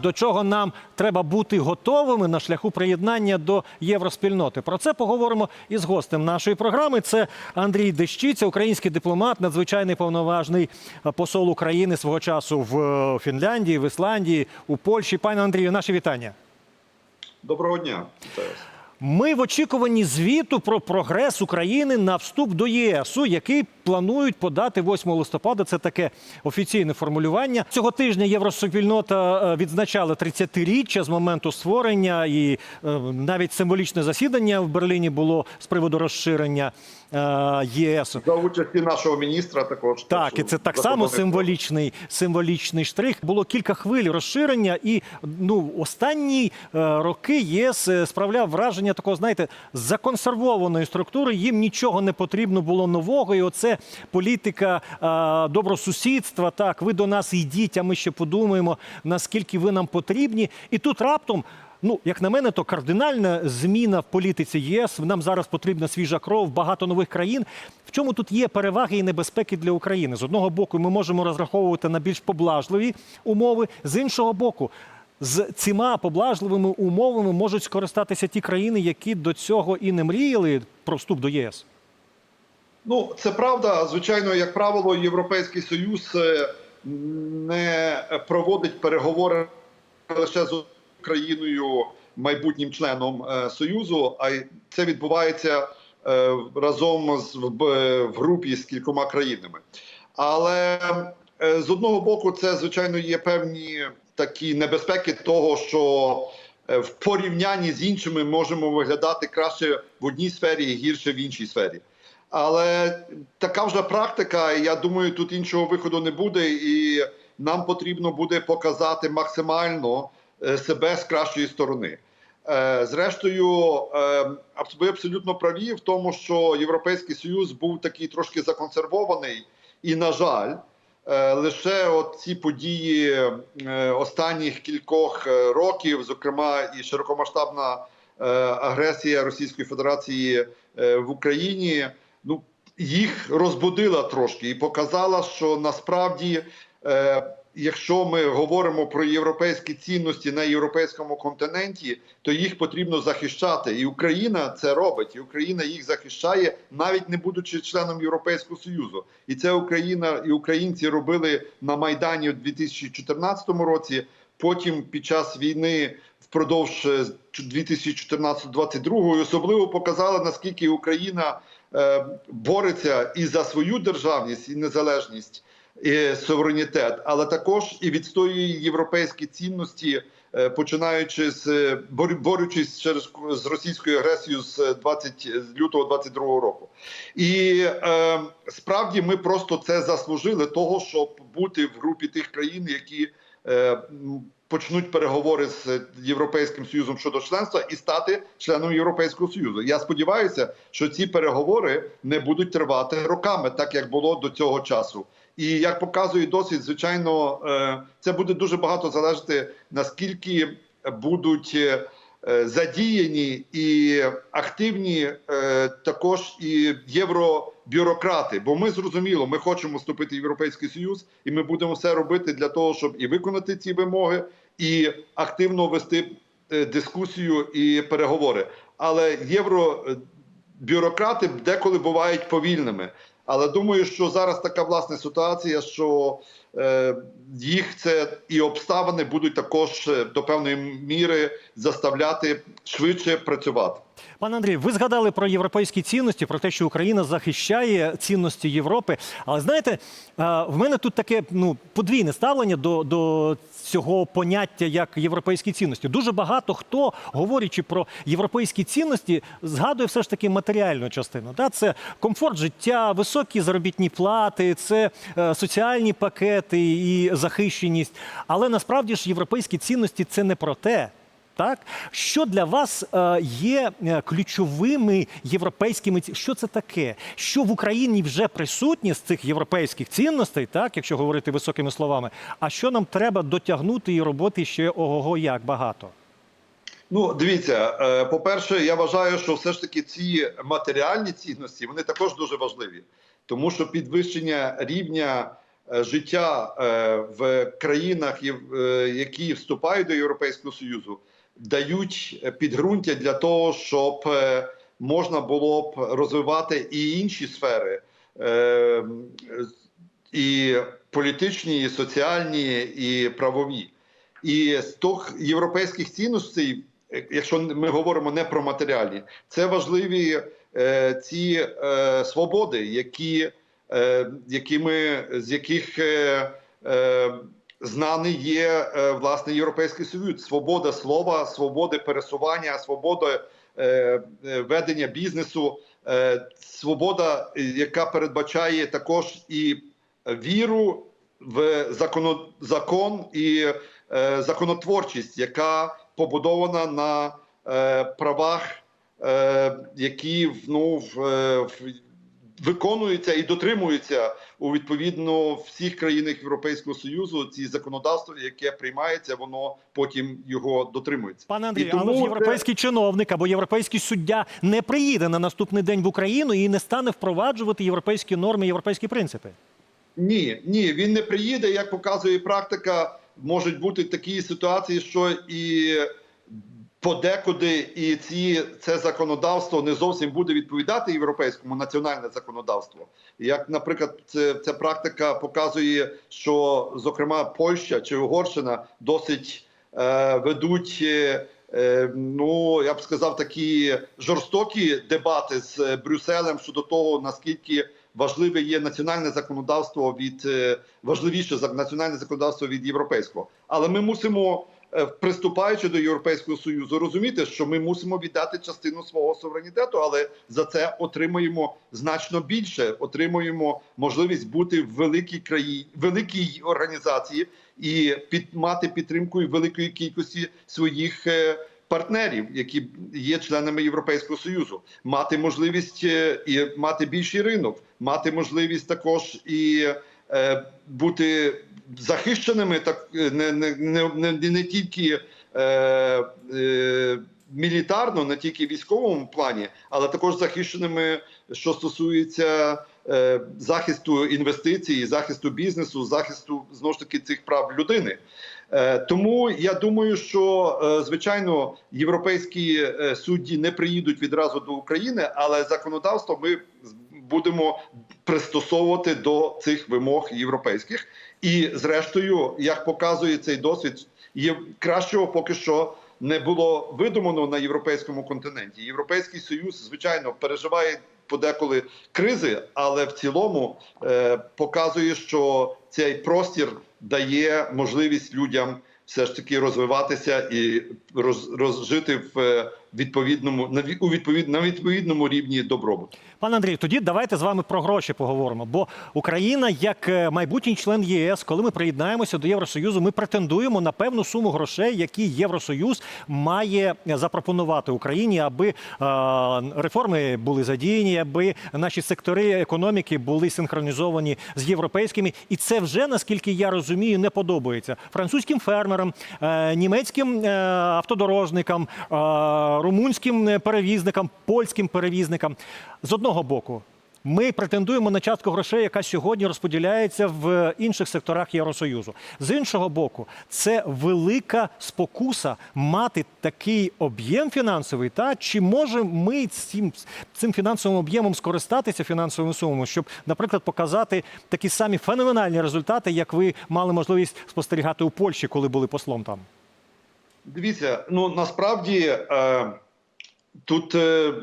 до чого нам треба бути готовими на шляху приєднання до євроспільноти. Про це поговоримо із гостем нашої програми. Це Андрій Дещиця, український дипломат, надзвичайний повноважний е, посол України свого часу в е, Фінляндії, в Ісландії, у Польщі. Пане Андрію, наші вітання. Доброго дня. Ми в очікуванні звіту про прогрес України на вступ до ЄСу, який планують подати 8 листопада. Це таке офіційне формулювання. Цього тижня Євроспільнота е, відзначала 30-річчя з моменту створення, і е, навіть символічне засідання в Берліні було з приводу розширення е, ЄС. За участі нашого міністра також. Так, і це так само символічний, символічний штрих. Було кілька хвиль розширення, і ну останні роки ЄС справляв враження такого, знаєте, законсервованої структури. Їм нічого не потрібно було нового. І оце політика е, добросусідства. Так, ви до нас йдіть, а ми ще подумаємо, наскільки ви нам потрібні. І тут раптом. Ну, як на мене, то кардинальна зміна в політиці ЄС. Нам зараз потрібна свіжа кров, багато нових країн. В чому тут є переваги і небезпеки для України? З одного боку, ми можемо розраховувати на більш поблажливі умови, з іншого боку. З цими поблажливими умовами можуть скористатися ті країни, які до цього і не мріяли про вступ до єС. Ну, це правда. Звичайно, як правило, Європейський Союз е, не проводить переговори лише з країною, майбутнім членом е, Союзу, а це відбувається е, разом з в, групі з кількома країнами. Але з одного боку, це звичайно є певні такі небезпеки того, що е, в порівнянні з іншими можемо виглядати краще в одній сфері і гірше в іншій сфері. Але така вже практика, я думаю, тут іншого виходу не буде, і нам потрібно буде показати максимально е, себе з кращої сторони. Е, Зрештою, ви абсолютно праві в тому, що Європейський Союз був такий трошки законсервований, і, на жаль, лише от ці події е, останніх кількох е, років, зокрема, і широкомасштабна е, агресія Російської Федерації е, в Україні, ну їх розбудила трошки і показала, що насправді, е, якщо ми говоримо про європейські цінності на європейському континенті, то їх потрібно захищати. І Україна це робить. І Україна їх захищає, навіть не будучи членом Європейського союзу. І це Україна і українці робили на майдані у 2014 році. Потім під час війни впродовж е, 2014-2022 і особливо показала наскільки Україна е, бореться і за свою державність і незалежність суверенітет, але також і відстоює європейські цінності, е, починаючи з е, борючись через з російською агресією з 20 з лютого 22 року. І е, справді ми просто це заслужили того, щоб бути в групі тих країн, які е, почнуть переговори з Європейським Союзом щодо членства і стати членом Європейського Союзу. Я сподіваюся, що ці переговори не будуть тривати роками, так як було до цього часу. І як показує досвід, звичайно, е, це буде дуже багато залежати наскільки будуть е, задіяні і активні е, також і євробюрократи. Бо ми зрозуміло, ми хочемо вступити в Європейський Союз, і ми будемо все робити для того, щоб і виконати ці вимоги, і активно вести дискусію і переговори. Але євробюрократи деколи бувають повільними. Але думаю, що зараз така власна ситуація, що е, їх це і обставини будуть також е, до певної міри заставляти швидше працювати. Пане Андрій, ви згадали про європейські цінності, про те, що Україна захищає цінності Європи. Але знаєте, е, в мене тут таке ну подвійне ставлення до, до цього поняття як європейські цінності. Дуже багато хто, говорячи про європейські цінності, згадує все ж таки матеріальну частину. Та це комфорт життя, високі заробітні плати, це е, соціальні пакети і захищеність. Але насправді ж європейські цінності це не про те. Так, що для вас е, є е, ключовими європейськими Що це таке? Що в Україні вже присутнє з цих європейських цінностей, так, якщо говорити високими словами, а що нам треба дотягнути і робити ще ого-го як багато? Ну, дивіться, е, по-перше, я вважаю, що все ж таки ці матеріальні цінності вони також дуже важливі, тому що підвищення рівня життя в країнах, які вступають до Європейського Союзу, дають підґрунтя для того, щоб е, можна було б розвивати і інші сфери, е, і політичні, і соціальні, і правові. І з тих європейських цінностей, якщо ми говоримо не про матеріальні, це важливі е, ці свободи, які, якими, з яких знаний є е, власне Європейський Союз. Свобода слова, свободи пересування, свобода е, е, ведення бізнесу, свобода, яка передбачає також і віру в закон і законотворчість, яка побудована на правах, які ну, в, виконуються і дотримуються у відповідно всіх країнах Європейського Союзу. Ці законодавство, яке приймається, воно потім його дотримується. Пане І Андрію, тому але ж це- європейський чиновник або європейський суддя не приїде на наступний день в Україну і не стане впроваджувати європейські норми, європейські принципи. Ні, ні, він не приїде. Як показує практика, можуть бути такі ситуації, що і подекуди і ці це законодавство не зовсім буде відповідати європейському національне законодавство. Як, наприклад, це, ця практика показує, що зокрема Польща чи Угорщина досить е, ведуть. Е, е, Ну, я б сказав, такі жорстокі дебати з е, Брюсселем щодо того, наскільки важливе є національне законодавство від е, важливіше за національне законодавство від європейського. Але ми мусимо, приступаючи до Європейського союзу, розуміти, що ми мусимо віддати частину свого суверенітету, але за це отримуємо значно більше. Отримуємо можливість бути в великій країні, великій організації і під мати підтримку великої кількості своїх. е, Партнерів, які є членами Європейського союзу, мати можливість е, і мати більший ринок, мати можливість також і е, бути захищеними, так е, не, не, не, не, тільки е, е, мілітарно, не тільки військовому плані, але також захищеними, що стосується е, захисту інвестицій, захисту бізнесу, захисту знову ж таки цих прав людини. Е, Тому я думаю, що е, звичайно європейські е, судді не приїдуть відразу до України, але законодавство ми будемо пристосовувати до цих вимог європейських. І, зрештою, як показує цей досвід, є кращого поки що не було видумано на європейському континенті. Європейський союз, звичайно, переживає подеколи кризи, але в цілому е, показує, що цей простір дає можливість людям все ж таки розвиватися і роз, розжити в е, відповідному на у відповід, на відповідному рівні добробуту. Пане Андрію, тоді давайте з вами про гроші поговоримо. Бо Україна, як е, майбутній член ЄС, коли ми приєднаємося до Євросоюзу, ми претендуємо на певну суму грошей, які Євросоюз має запропонувати Україні, аби е, реформи були задіяні, аби наші сектори економіки були синхронізовані з європейськими. І це вже наскільки я розумію, не подобається французьким фермерам, е, німецьким автодорожникам, румунським е, перевізникам, польським перевізникам. З одного боку, ми претендуємо на частку грошей, яка сьогодні розподіляється в інших секторах Євросоюзу. З іншого боку, це велика спокуса мати такий об'єм фінансовий. Та чи можемо ми цим, цим фінансовим об'ємом скористатися фінансовими сумами, щоб, наприклад, показати такі самі феноменальні результати, як ви мали можливість спостерігати у Польщі, коли були послом там? Дивіться, ну насправді е, тут е,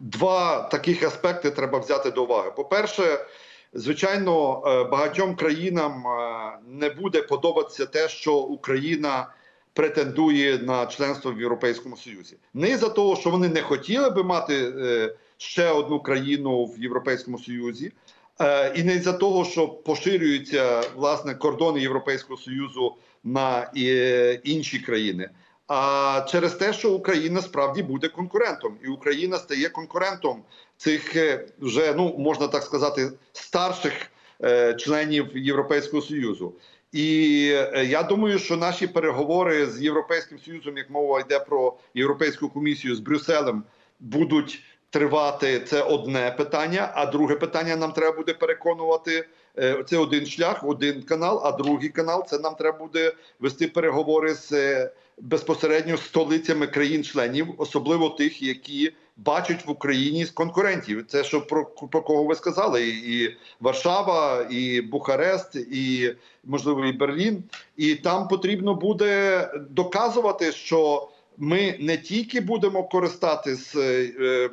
два таких аспекти треба взяти до уваги. По-перше, звичайно, е, багатьом країнам е, не буде подобатися те, що Україна претендує на членство в Європейському Союзі. Не за того, що вони не хотіли би мати е, ще одну країну в Європейському Союзі. Е, І не за того, що поширюються власне кордони Європейського Союзу на е, інші країни, а через те, що Україна справді буде конкурентом, і Україна стає конкурентом цих е, вже ну можна так сказати старших е, членів Європейського Союзу. І я думаю, що наші переговори з Європейським Союзом, як мова йде про Європейську комісію з Брюсселем, будуть тривати. Це одне питання. А друге питання нам треба буде переконувати Це один шлях, один канал. А другий канал це нам треба буде вести переговори з е, безпосередньо столицями країн-членів, особливо тих, які бачать в Україні конкурентів. Це що про, про кого ви сказали, і Варшава, і Бухарест, і можливо і Берлін. І там потрібно буде доказувати, що ми не тільки будемо користатись е,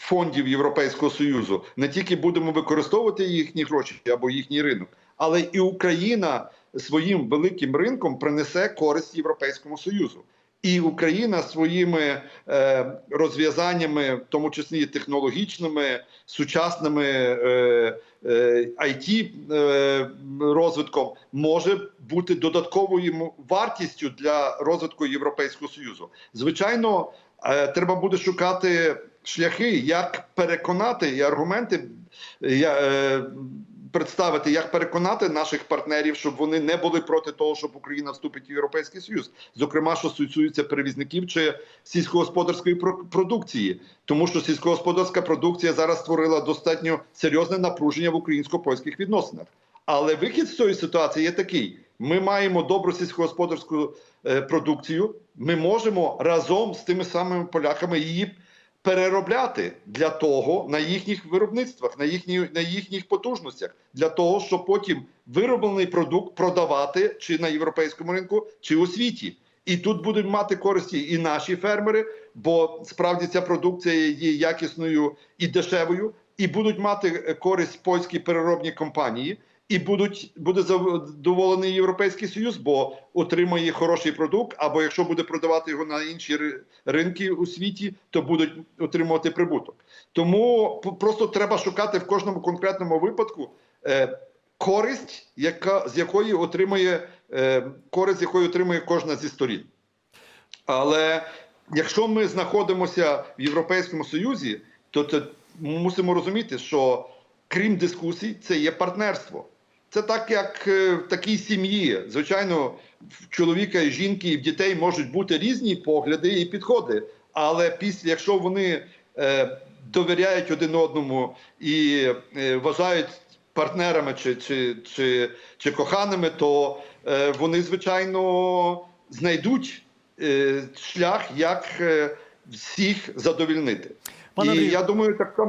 фондів Європейського союзу, не тільки будемо використовувати їхні гроші або їхній ринок, але і Україна своїм великим ринком принесе користь Європейському Союзу. І Україна своїми е, розв'язаннями, в тому числі технологічними, сучасними е, е, IT е, розвитком, може бути додатковою вартістю для розвитку Європейського союзу. Звичайно, е, треба буде шукати шляхи, як переконати і аргументи я, е, представити, як переконати наших партнерів, щоб вони не були проти того, щоб Україна вступить в Європейський Союз, зокрема, що стосується перевізників чи сільськогосподарської продукції, тому що сільськогосподарська продукція зараз створила достатньо серйозне напруження в українсько-польських відносинах. Але вихід з цієї ситуації є такий: ми маємо добру сільськогосподарську е, продукцію. Ми можемо разом з тими самими поляками її переробляти для того на їхніх виробництвах, на їхні, на їхніх потужностях, для того, щоб потім вироблений продукт продавати чи на європейському ринку, чи у світі. І тут будуть мати користі і наші фермери, бо справді ця продукція є якісною і дешевою, і будуть мати е, користь польські переробні компанії. І будуть буде задоволений європейський союз, бо отримає хороший продукт. Або якщо буде продавати його на інші ринки у світі, то будуть отримувати прибуток. Тому просто треба шукати в кожному конкретному випадку е, користь, яка з якої отримує е, користь, якої отримує кожна зі сторін. Але якщо ми знаходимося в Європейському Союзі, то, то мусимо розуміти, що крім дискусій, це є партнерство. Це так, як е, в такій сім'ї. Звичайно, в чоловіка і жінки і в дітей можуть бути різні погляди і підходи. Але після, якщо вони е, довіряють один одному і е, вважають партнерами чи, чи, чи, чи коханими, то вони, звичайно, знайдуть шлях, як всіх задовільнити. Пане і я думаю, так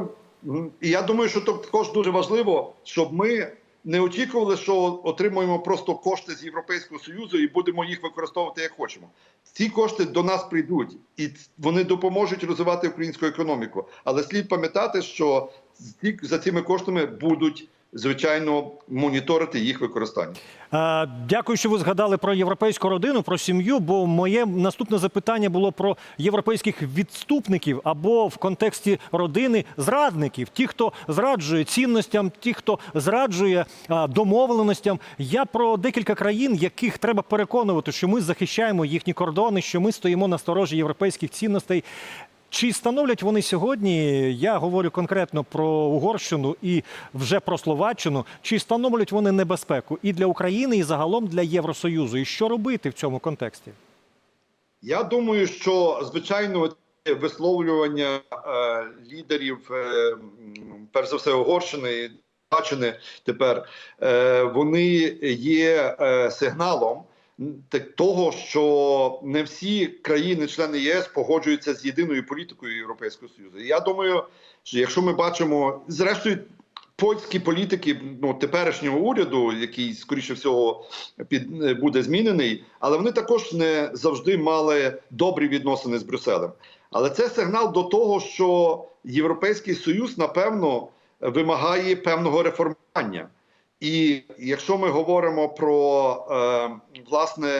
і я думаю, що також дуже важливо, щоб ми не очікували, що отримуємо просто кошти з Європейського союзу і будемо їх використовувати як хочемо. Ці кошти до нас прийдуть, і вони допоможуть розвивати українську економіку. Але слід пам'ятати, що за цими коштами будуть звичайно моніторити їх використання. Е, Дякую, що ви згадали про європейську родину, про сім'ю. Бо моє наступне запитання було про європейських відступників або в контексті родини зрадників, ті, хто зраджує цінностям, ті, хто зраджує е, домовленостям. Я про декілька країн, яких треба переконувати, що ми захищаємо їхні кордони, що ми стоїмо на сторожі європейських цінностей. Чи становлять вони сьогодні? Я говорю конкретно про Угорщину і вже про Словаччину. Чи становлять вони небезпеку і для України, і загалом для Євросоюзу? І що робити в цьому контексті? Я думаю, що звичайно висловлювання е, лідерів, е, перш за все, Угорщини тепер е, вони є е, сигналом того, що не всі країни-члени ЄС погоджуються з єдиною політикою Європейського Союзу. І я думаю, що якщо ми бачимо, зрештою. Польські політики ну теперішнього уряду, який скоріше всього під е, буде змінений, але вони також не завжди мали добрі відносини з Брюсселем. Але це сигнал до того, що Європейський Союз напевно вимагає певного реформування. І якщо ми говоримо про е, власне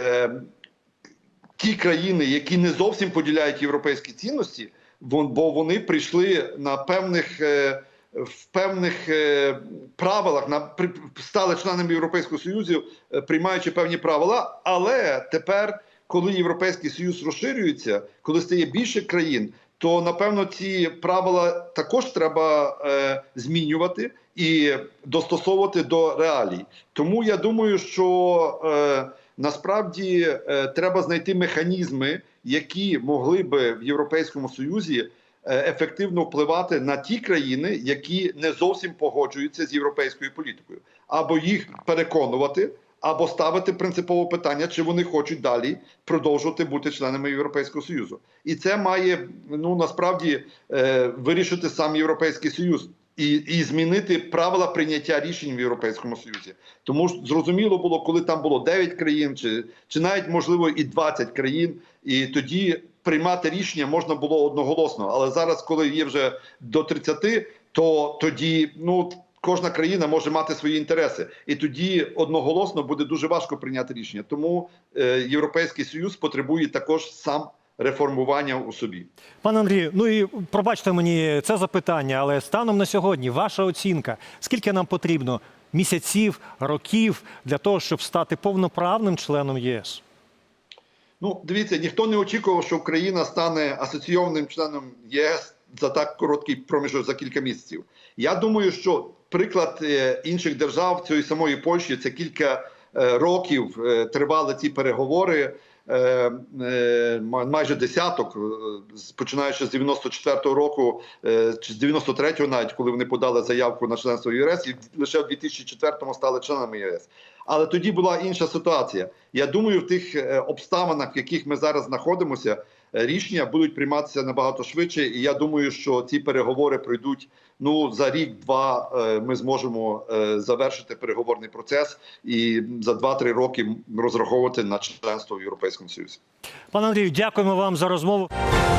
е, ті країни, які не зовсім поділяють європейські цінності, бо вони прийшли на певних. е, в певних е, правилах на при, стали членами Європейського Союзу, е, приймаючи певні правила. Але тепер, коли Європейський Союз розширюється, коли стає більше країн, то напевно ці правила також треба е, змінювати і достосовувати до реалій. Тому я думаю, що е, насправді е, треба знайти механізми, які могли би в Європейському Союзі е, ефективно впливати на ті країни, які не зовсім погоджуються з європейською політикою, або їх переконувати, або ставити принципове питання, чи вони хочуть далі продовжувати бути членами Європейського союзу, і це має ну насправді е, вирішити сам Європейський Союз. І, і змінити правила прийняття рішень в Європейському Союзі, тому ж зрозуміло було, коли там було 9 країн, чи, чи навіть можливо і 20 країн, і тоді приймати рішення можна було одноголосно. Але зараз, коли є вже до 30, то тоді ну кожна країна може мати свої інтереси, і тоді одноголосно буде дуже важко прийняти рішення. Тому е, Європейський Союз потребує також сам реформування у собі. Пане Андрію, ну і пробачте мені це запитання, але станом на сьогодні ваша оцінка, скільки нам потрібно місяців, років для того, щоб стати повноправним членом ЄС? Ну, дивіться, ніхто не очікував, що Україна стане асоційованим членом ЄС за так короткий проміжок за кілька місяців. Я думаю, що приклад е, інших держав, цієї самої Польщі, це кілька е, років е, тривали ці переговори. ма- Майже десяток, починаючи з 94-го року, чи з 93-го навіть, коли вони подали заявку на членство ЄС, і лише в 2004-му стали членами ЄС. Але тоді була інша ситуація. Я думаю, в тих обставинах, в яких ми зараз знаходимося, рішення будуть прийматися набагато швидше. І я думаю, що ці переговори пройдуть ну за рік-два. е, Ми зможемо е, завершити переговорний процес і за 2-3 роки розраховувати на членство в Європейському Союзі. Пане Андрію, дякуємо вам за розмову.